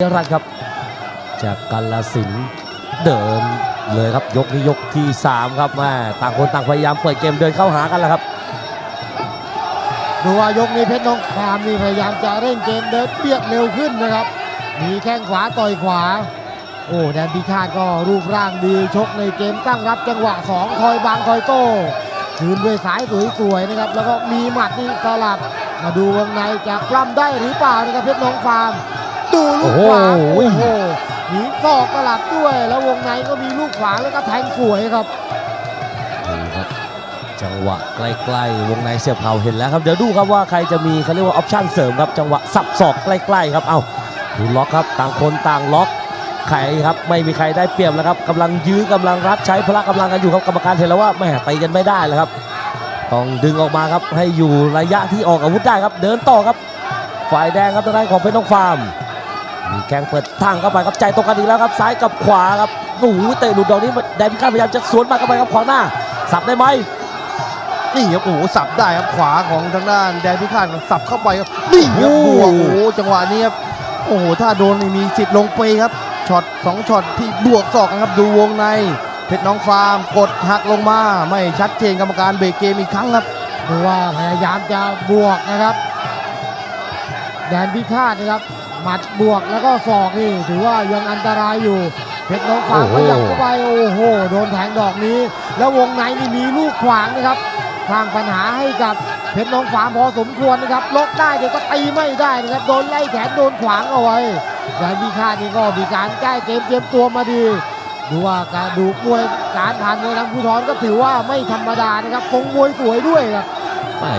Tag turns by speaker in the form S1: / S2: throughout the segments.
S1: รัตครับ จากกาลสินเดินเลยครับยกนี้ยกที่ 3 ครับแม่ต่างคนต่างพยายามเปิดเกมเดินเข้าหากันแล้วครับ
S2: ดูว่ายกนี้เพชรน้องฟาร์มนี่พยายามจะเร่งเกมเดินเบียดเร็วขึ้นนะครับมีแข้งขวาต่อยขวา โอ้แดนพิฆาตก็รูปร่างดีชกในเกมตั้งรับจังหวะ2คอยบางคอยโต้คืนด้วยสายสวยๆนะครับแล้วก็มีหมัดนี่สลับมาดูวงในจะปล้ำได้หรือเปล่านะครับเพชรน้องฟาร์ม ดูลูกขวา
S1: โอ้
S2: โอ้
S1: โห
S2: โหมีศอกกลับด้วย แล้ววงในก็มีลูกขวาแล้วก็แทงสวยครับ
S1: ดูครับ จังหวะใกล้ๆ วงในเสียบเข่าเห็นแล้วครับ เดี๋ยวดูครับว่าใครจะมีเขาเรียกว่าออปชั่นเสริมครับ จังหวะสับศอกใกล้ๆครับ เอ้าดูล็อกครับ ต่างคนต่างล็อกใครครับไม่มีใครได้เปรียบแล้วครับกำลังยื้อกำลังรัดใช้พละกำลังกันอยู่ครับกรรมการเห็นแล้วว่าแหม่ตีกันไม่ได้แล้วครับต้องดึงออกมาครับให้อยู่ระยะที่ออกอาวุธได้ครับ เดินต่อครับ ฝ่ายแดงครับทางด้านของเพชรน้องฟาร์ม มีแข้งเปิดทางเข้าไปครับใจตรงกันอีกแล้วครับซ้ายกับขวาครับโอ้โหเตะหลุดดอกนี้แดนพิฆาตพยายามจะสวนมาเข้าไปครับขวางหน้า สับได้ไหม
S3: นี่ครับโอ้โหสับได้ครับขวาของทางด้านแดนพิฆาตสับเข้าไปครับนี่ครับบวกโอ้โหจังหวะนี้ครับโอ้โหถ้าโดนนี่มีสิทธิ์ลงไปครับช็อตสองช็อตที่บวกศอกกันครับดูวงในเพชรน้องฟาร์มกดหักลงมาไม่ชัดเจนกรรมการเบรกเกมอีกครั้งครับ
S2: ดูว่าพยายามจะบวกนะครับ แดนพิฆาตนะครับ หมัดบวกแล้วก็ศอกนี่ถือว่ายังอันตรายอยู่ เพชรน้องฟาง
S1: โอ้
S2: ข
S1: โห
S2: ยับเข้าไปโอ้โหโดนแทงดอกนี้ แล้ววงในนี่มีลูกขวางนะครับสร้างปัญหาให้กับเพชรน้องฟางพอสมควรนะครับล็อกได้เดี๋ยวก็ตีไม่ได้นะครับโดนไล่แขนโดนขวางเอาไว้แดนพิฆาตนี่ก็มีการแก้เกมเตรียมตัวมาดีดูว่าการดูมวยการผ่านมวยทางภูทรก็ถือว่าไม่ธรรมดานะครับคงมวยสวยด้วยครับ
S1: แม่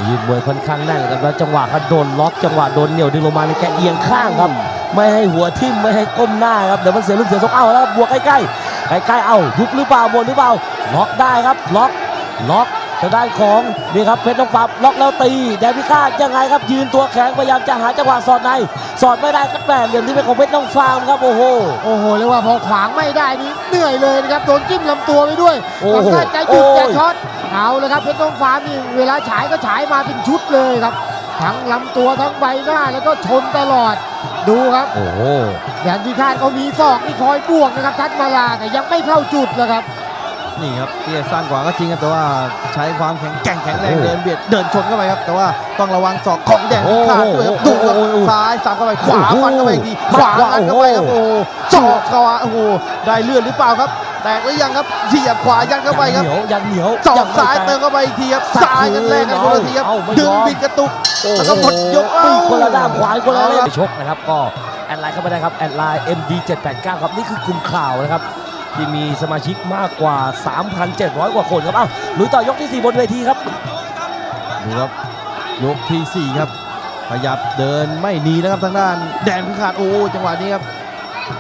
S1: ยืนมวยค่อนข้างแน่นครับแล้วจังหวะเขาโดนล็อกจังหวะโดนเหนี่ยวดึงลงมาในแกเอียงข้างครับ ไม่ให้หัวทิ่มไม่ให้ก้มหน้าครับเดี๋ยวมันเสียลูกเสียทรงเอ้าแล้วบวกใกล้ๆใกล้ๆเอ้ายุบหรือเปล่าบนหรือเปล่าล็อกได้ครับล็อกล็อก ทางด้านของนี่ครับเพชรน้องฟาร์มล็อกแล้วตีแดนพิฆาตยังไงครับยืนตัวแข็งพยายามจะหาจังหวะสอดในสอดไม่ได้ก็แปดเหลี่ยมที่เป็นของเพชรน้องฟาร์มครับโอ้โห
S2: โอ้โหเรียกว่าพอขวางไม่ได้นี่เหนื่อยเลยนะครับโดนจิ้มลำตัวไปด้วย
S1: โอ้โห
S2: ทำท่าจะหยุด
S1: โอ้ย
S2: จะช็อตเอาเลยครับเพชรต้องฟ้านี่เวลาฉายก็ฉายมาเป็นชุดเลยครับ ทั้งลำตัวทั้งใบหน้าแล้วก็ชนตลอดดูครับ
S1: โอ้โห
S2: แดนพิฆาตก็มีศอกที่คอยบวกนะครับทัดมาลาแต่ยังไม่เข้าจุดนะครับ
S3: นี่ครับเตี้ยสั้นกว่าก็จริงครับแต่ว่าใช้ความแข็งแกร่งแข็งแรง
S1: โอ้โห
S3: เดินเบียดเดินชนเข้าไปครับแต่ว่าต้องระวังศอกของแดนพิฆาตด้วยครับ
S1: โอ้
S3: ดู
S1: โห
S3: ครับ
S1: โอ้โห
S3: ซ้ายสับเข้าไปขวา
S1: โอ้โห
S3: ฟันเข้าไปอีกทีขวาฟันเข้าไปครับโอ้โหศอกเข้ามาโอ้โหได้เลื่อนหรือเปล่าครับแตกหรือยังครับเสียบขวายัดเข้าไปครับ
S1: ยังเหนียวยังเหนียว
S3: ศอ
S1: ยั
S3: ก
S1: งไม่
S3: ซ้าย
S1: แตะ
S3: เติมเข้าไปอีกทีครับ
S1: สับ
S3: ซ้ายกันแรกกันคนละทีครับ
S1: เอ้าไม่
S3: ดึง
S1: ยอม
S3: บิดกระตุก
S1: โอ้โห
S3: แล้วก็หมดยก
S1: ปีก
S3: เอ้า
S1: คนละด้ามขวาคนละ
S3: เอา
S1: เล่
S3: ละ
S1: มชกนะครับก็แอดไลน์เข้ามาได้ครับแอดไลน์ MD789 ครับนี่คือกลุ่มข่าวนะครับ ที่มีสมาชิกมากกว่า 3,700 กว่าคนครับอ้าวลุยต่อยกที่ 4 บนเวทีครับ
S3: ดูครับยกที่สี่ครับขยับเดินไม่หนีนะครับทางด้าน แดนพิฆาตโอ้จังหวะนี้ครับ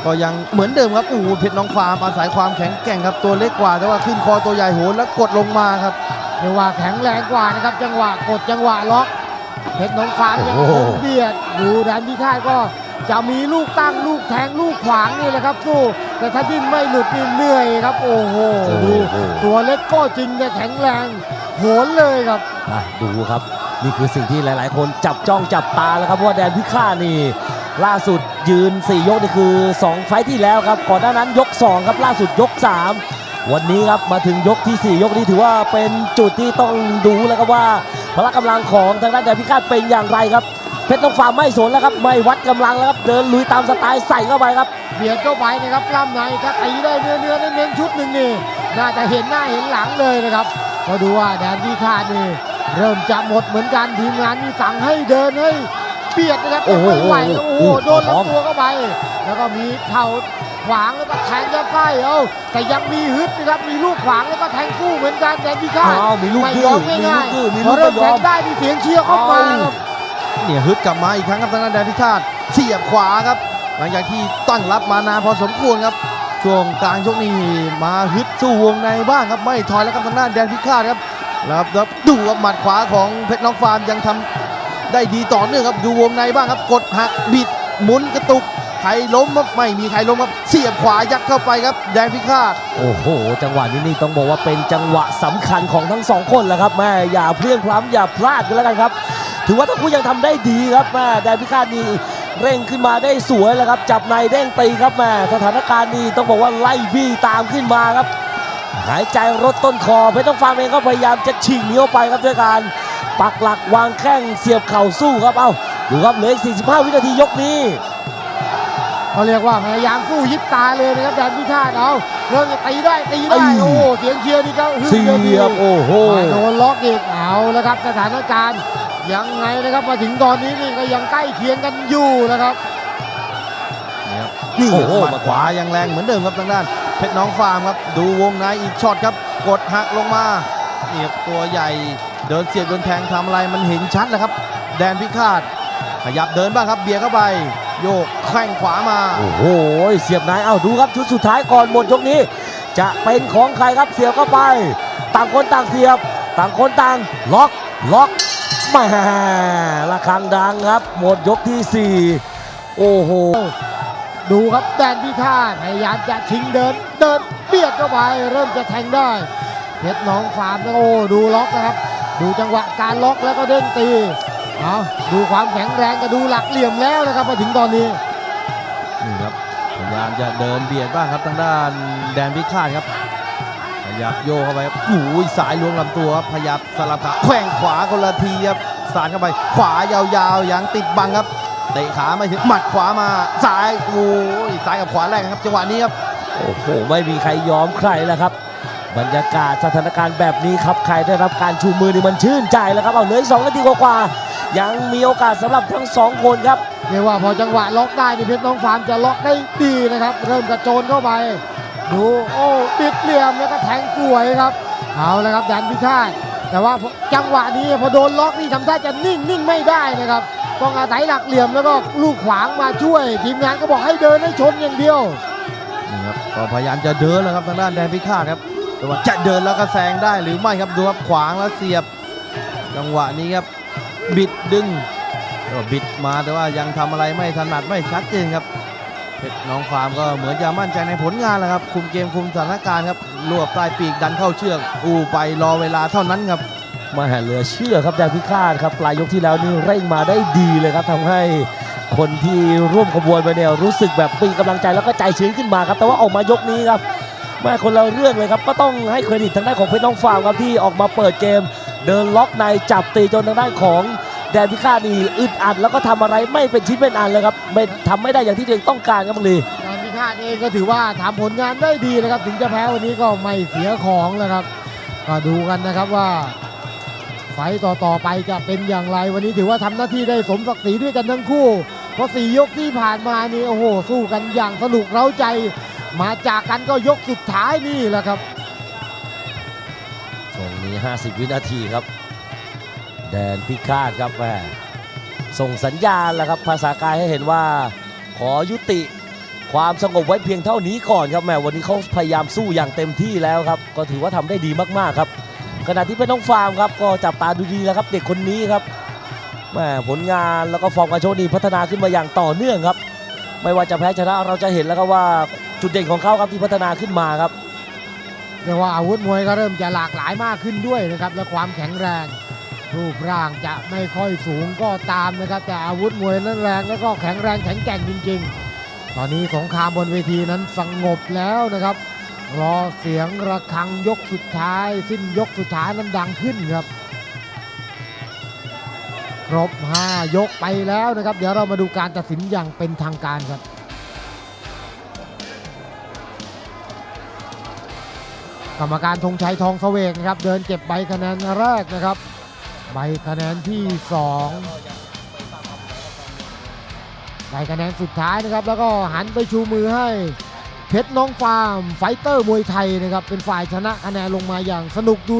S3: ก็ยังเหมือนเดิมครับโอ้โหเพชรน้องฟาร์มอาศัยความแข็งแกร่งครับตัวเล็กกว่า แต่ว่าขึ้นคอตัวใหญ่โหนแล้วกดลงมาครับ
S2: เรียกว่าแข็งแรงกว่านะครับ จังหวะกดจังหวะล็อกเพชรน้องฟ้ายัง
S1: โอ้
S2: ค
S1: โห
S2: งเบียดดูแดนพิฆาตก็ จะมีลูกตั้งลูกแทงลูกขวางนี่แหละครับสู้แต่ถ้าดิ้นไม่หลุดนี่เหนื่อยครับ โอ้โหดู
S1: โอ้โห
S2: ตัวเล็กก็จริงแต่แข็งแรงโหนเลยครับ
S1: อะดูครับนี่คือสิ่งที่หลาย ๆ คนจับจ้องจับตาแล้วครับเพราะว่าแดนพิฆาตนี่ล่าสุดยืน 4 ยกนี่คือ 2 ไฟท์ที่แล้วครับ ก่อนหน้านั้นยก 2 ครับล่าสุดยก 3 วันนี้ครับมาถึงยกที่ 4 ยกนี้ถือว่าเป็นจุดที่ต้องดูแล้วครับว่าพละกำลังของทางด้านแดนพิฆาตเป็นอย่างไรครับ เพชรต้องฟาร์มไม่สนแล้วครับไม่วัดกำลังแล้วครับเดินลุยตามสไตล์ใส่เข้าไปครับ
S2: เบียดเข้าไปนะครับปล้ำในถ้าตีได้เนื้อเนื้อเน้นๆชุดหนึ่งนี่น่าจะเห็นหน้าเห็นหลังเลยนะครับก็ดูว่าแดนพิฆาตนี่เริ่มจะหมดเหมือนกันทีมงานนี่สั่งให้เดินให้เบียดนะครับ
S1: โอ้โห
S2: ไม่ไหวครับโอ้โห
S1: โอ้โห
S2: โดนลำตัวเข้าไป แล้วก็มีเข่าขวางแล้วก็แทงยัดไส้เอ้าแต่ยังมีฮึดนะครับมีลูกขวางแล้วก็แทงสู้เหมือนกันแดนพิฆาต
S1: อ้าวมีลูก
S2: ไม่
S1: ดื้
S2: ย
S1: อ
S2: อม
S1: มีลู
S2: ง่ากย
S1: ดื้อมี
S2: ๆพ
S1: ลู
S2: อกเริ่
S1: ไม่
S2: ม
S1: ย
S2: แท
S1: องม
S2: ได้มีเสียงเชียร์เข้ามาครับ
S3: เนี่ยฮึดกลับมาอีกครั้งครับทางด้านแดนพิฆาตเสียบขวาครับ หลังจากที่ตั้งรับมานานพอสมควรครับช่วงกลางยกนี้มาฮึดสู้วงในบ้างครับไม่ถอยแล้วครับทางด้านแดนพิฆาตครับแล้วแล้วดูว่าหมัดขวาของเพชรน้องฟาร์มยังทำได้ดีต่อเนื่องครับดูวงในบ้างครับ กดหักบิดหมุนกระตุกใครล้มไม่มีใครล้มครับเสียบขวายัดเข้าไปครับ แดนพิฆาต
S1: โอ้โห จังหวะนี้นี่ต้องบอกว่าเป็นจังหวะสำคัญของทั้งสองคนแหละครับแม่อย่าเพลียงพล้ำอย่าพลาดกันแล้วกันครับ ถือว่าทั้งคู่ยังทำได้ดีครับแม่แดนพิฆาตนี่เร่งขึ้นมาได้สวยแล้วครับ จับในเด้งตีครับแม่สถานการณ์นี้ต้องบอกว่าไล่บี้ตามขึ้นมาครับ หายใจรถต้นคอเพชรต้องฟาร์มเองก็พยายามจะชิงหนีออกไปครับด้วยการปักหลักวางแข้งเสียบเข่าสู้ครับเอ้าดูครับเหลืออีก 45 วินาทียกนี้
S2: เขาเรียกว่าพยายามสู้ยิบตาเลยนะครับแดนพิฆาตเอาเริ่มจะตีได้ตีได้
S1: เอ้ย
S2: โอ้โหเสียงเชียร์นี่ก็ฮึ่
S1: เสี
S2: มเลยที
S1: ยบโอ้โห
S2: มาโดนล็อกอีกเอาแล้วครับสถานการณ์ ยังไงนะครับมาถึงตอนนี้นี่ก็ยังใกล้เคียงกันอยู่นะครับ
S3: นี่
S1: โอ้โห
S3: หมัดขวายังแรงเหมือนเดิมครับทางด้าน เพชรน้องฟาร์มครับ ดูวงในอีกช็อตครับ กดหักลงมานี่ครับตัวใหญ่เดินเสียบเดินแทงทำอะไรมันเห็นชัดแล้วครับ แดนพิฆาตขยับเดินบ้างครับเบียร์เข้าไป โยกแข้งขวามา
S1: โอ้โหเสียบนายเอ้าดูครับชุดสุดท้ายก่อนหมดยกนี้ จะเป็นของใครครับเสียบเข้าไป ต่างคนต่างเสียบ ต่างคนต่างล็อกล็อกแห มาละครังดังครับ หมดยกที่ 4 โอ้โห
S2: ดูครับแดนพิฆาตพยายามจะชิงเดิน เดินเบียดเข้าไปเริ่มจะแทงได้ เพชรน้องฟาร์มนะโอ้ดูล็อกนะครับ ดูจังหวะการล็อกแล้วก็เด้งตีเอาดูความแข็งแรงก็ดูหลักเหลี่ยมแล้วนะครับมาถึงตอนนี้
S3: นี่ครับพยายามจะเดินเบียดบ้างครับทางด้านแดนพิฆาตครับ ยับโยกเข้าไปครับโอ้ยสายล้วงลำตัวครับพยายามสลับขาแขว่งขวาคนละทีครับสาดเข้าไป ขวายาวๆยังติดบังครับเตะขาไม่ถึงหมัดขวามาซ้ายโอ้ยซ้ายกับขวาแรกครับจังหวะนี้ครับ
S1: โอ้โหไม่มีใครยอมใครแล้วครับ บรรยากาศสถานการณ์แบบนี้ครับใครได้รับการชูมือนี่มันชื่นใจแล้วครับเอาเหลืออีกสองนาทีกว่าๆยังมีโอกาสสำหรับทั้งสองคนครับ
S2: เรียกว่าพอจังหวะล็อกได้นี่เพชรน้องฟาร์มจะล็อกได้ดีนะครับ เริ่มกระโจนเข้าไป ดูโอ้ปิดเหลี่ยมแล้วก็แทงสวยครับ เอาแล้วครับแดนพิฆาตแต่ว่าจังหวะนี้พอโดนล็อกนี่ทำท่าจะนิ่งนิ่งไม่ได้นะครับต้องอาศัยหลักเหลี่ยมแล้วก็ลูกขวางมาช่วย ทีมงานก็บอกให้เดินให้ชนอย่างเดียว
S3: นี่ครับก็พยายามจะเดินแล้วครับทางด้านแดนพิฆาตครับแต่ว่าจะเดินแล้วก็แซงได้หรือไม่ครับดูครับขวางแล้วเสียบ จังหวะนี้ครับบิดดึงก็บิดมาแต่ว่ายังทำอะไรไม่ถนัดไม่ชัดเจนครับ น้องฟาร์มก็เหมือนจะมั่นใจในผลงานแล้วครับ คุมเกมคุมสถานการณ์ครับรวบใต้ปีกดันเข้าเชือกอู้ไปรอเวลาเท่านั้นครับ
S1: มาแหเหลือเชื่อครับแดนพิฆาตครับปลายยกที่แล้วนี่เร่งมาได้ดีเลยครับทำให้คนที่ร่วมขบวนไปเนี่ยรู้สึกแบบมีกำลังใจแล้วก็ใจชื้นขึ้นมาครับ แต่ว่าออกมายกนี้ครับแม่คนละเรื่องเลยครับก็ต้องให้เครดิตทางด้านของเพชรน้องฟาร์มครับที่ออกมาเปิดเกม เดินล็อกในจับตีจนทางด้านของ แดนพิฆาตนี่อึดอัดแล้วก็ทำอะไรไม่เป็นชิ้นเป็นอันเลยครับไม่ทำไม่ได้อย่างที่ตัวเองต้องการครับบังลี
S2: แดนพิฆาตเองก็ถือว่าทำผลงานได้ดีนะครับ ถึงจะแพ้วันนี้ก็ไม่เสียของนะครับ ก็ดูกันนะครับว่าไฟต์ต่อๆไปจะเป็นอย่างไรวันนี้ถือว่าทำหน้าที่ได้สมศักดิ์ศรีด้วยกันทั้งคู่ เพราะสี่ยกที่ผ่านมานี่โอ้โหสู้กันอย่างสนุกเร้าใจ มาจากกันก็ยกสุดท้ายนี่แหละครับ
S1: ตรงนี้ 50 วินาทีครับ แดนพิฆาตครับแม่ส่งสัญญาณแล้วครับภาษากายให้เห็นว่า ขอยุติความสงบไว้เพียงเท่านี้ก่อนครับแม่วันนี้เขาพยายามสู้อย่างเต็มที่แล้วครับ ก็ถือว่าทำได้ดีมากๆครับ ขณะที่เป็นน้องฟาร์มครับ ก็จับตาดูดีแล้วครับ เด็กคนนี้ครับแม่ผลงานแล้วก็ฟอร์มการโชว์นี่พัฒนาขึ้นมาอย่างต่อเนื่องครับ ไม่ว่าจะแพ้ชนะเราจะเห็นแล้วครับว่าจุดเด่นของเขาครับที่พัฒนาขึ้นมาครับ
S2: เรียกว่าอาวุธมวยก็เริ่มจะหลากหลายมากขึ้นด้วยนะครับและความแข็งแรง รูปร่างจะไม่ค่อยสูงก็ตามนะครับ แต่อาวุธมวยนั้นแรงแล้วก็แข็งแรงแข็งแกร่งจริง ๆ ตอนนี้สงครามบนเวทีนั้นสงบแล้วนะครับ รอเสียงระฆังยกสุดท้าย สิ้นยกสุดท้ายนั้นดังขึ้นครับ ครบ 5 ยกไปแล้วนะครับ เดี๋ยวเรามาดูการตัดสินอย่างเป็นทางการครับกรรมการธงชัยทองเสวกนะครับเดินเก็บใบคะแนนแรกนะครับ ใบคะแนนที่2ใบคะแนนสุดท้ายนะครับ แล้วก็หันไปชูมือให้เพชรน้องฟาร์มไฟเตอร์มวยไทยนะครับ เป็นฝ่ายชนะคะแนนลงมาอย่างสนุกดู